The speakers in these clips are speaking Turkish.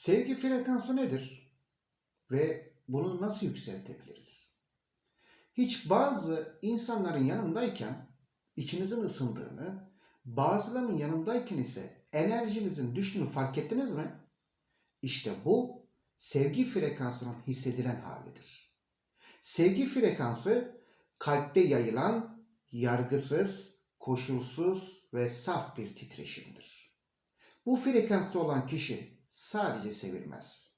Sevgi frekansı nedir? Ve bunu nasıl yükseltebiliriz? Hiç bazı insanların yanındayken içinizin ısındığını, bazılarının yanındayken ise enerjinizin düştüğünü fark ettiniz mi? İşte bu sevgi frekansının hissedilen halidir. Sevgi frekansı kalpte yayılan yargısız, koşulsuz ve saf bir titreşimdir. Bu frekansta olan kişi sadece sevilmez.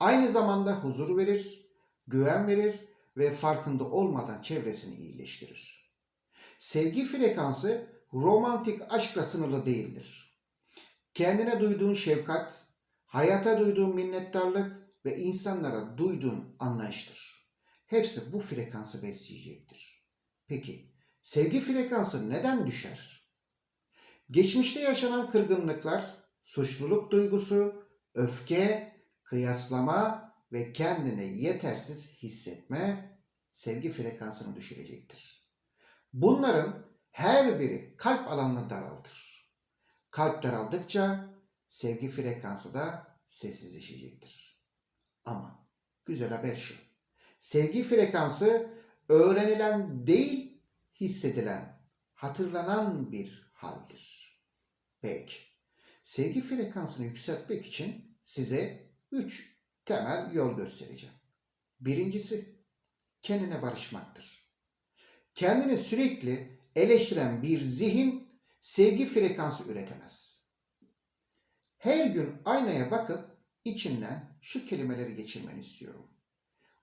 Aynı zamanda huzur verir, güven verir ve farkında olmadan çevresini iyileştirir. Sevgi frekansı romantik aşkla sınırlı değildir. Kendine duyduğun şefkat, hayata duyduğun minnettarlık ve insanlara duyduğun anlayıştır. Hepsi bu frekansı besleyecektir. Peki sevgi frekansı neden düşer? Geçmişte yaşanan kırgınlıklar, suçluluk duygusu, öfke, kıyaslama ve kendini yetersiz hissetme sevgi frekansını düşürecektir. Bunların her biri kalp alanını daraltır. Kalp daraldıkça sevgi frekansı da sessizleşecektir. Ama güzel haber şu. Sevgi frekansı öğrenilen değil, hissedilen, hatırlanan bir haldir. Peki, sevgi frekansını yükseltmek için size üç temel yol göstereceğim. Birincisi, kendine barışmaktır. Kendini sürekli eleştiren bir zihin sevgi frekansı üretemez. Her gün aynaya bakıp içinden şu kelimeleri geçirmeni istiyorum.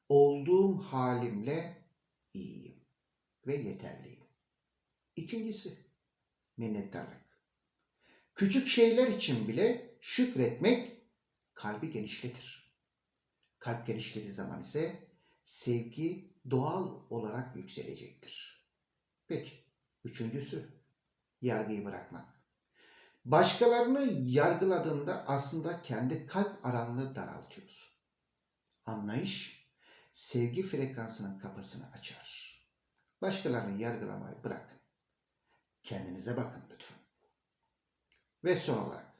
Olduğum halimle iyiyim ve yeterliyim. İkincisi, minnettarlık. Küçük şeyler için bile şükretmek kalbi genişletir. Kalp genişlediği zaman ise sevgi doğal olarak yükselecektir. Peki, üçüncüsü, yargıyı bırakmak. Başkalarını yargıladığında aslında kendi kalp alanını daraltıyorsun. Anlayış, sevgi frekansının kapısını açar. Başkalarını yargılamayı bırakın. Kendinize bakın lütfen. Ve son olarak,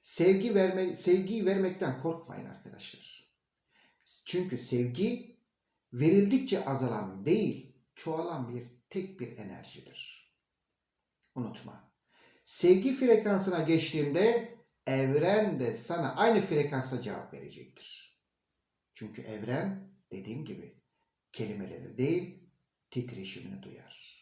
sevgi verme, sevgiyi vermekten korkmayın arkadaşlar. Çünkü sevgi verildikçe azalan değil, çoğalan bir tek bir enerjidir. Unutma. Sevgi frekansına geçtiğinde evren de sana aynı frekansa cevap verecektir. Çünkü evren dediğim gibi kelimeleri değil titreşimini duyar.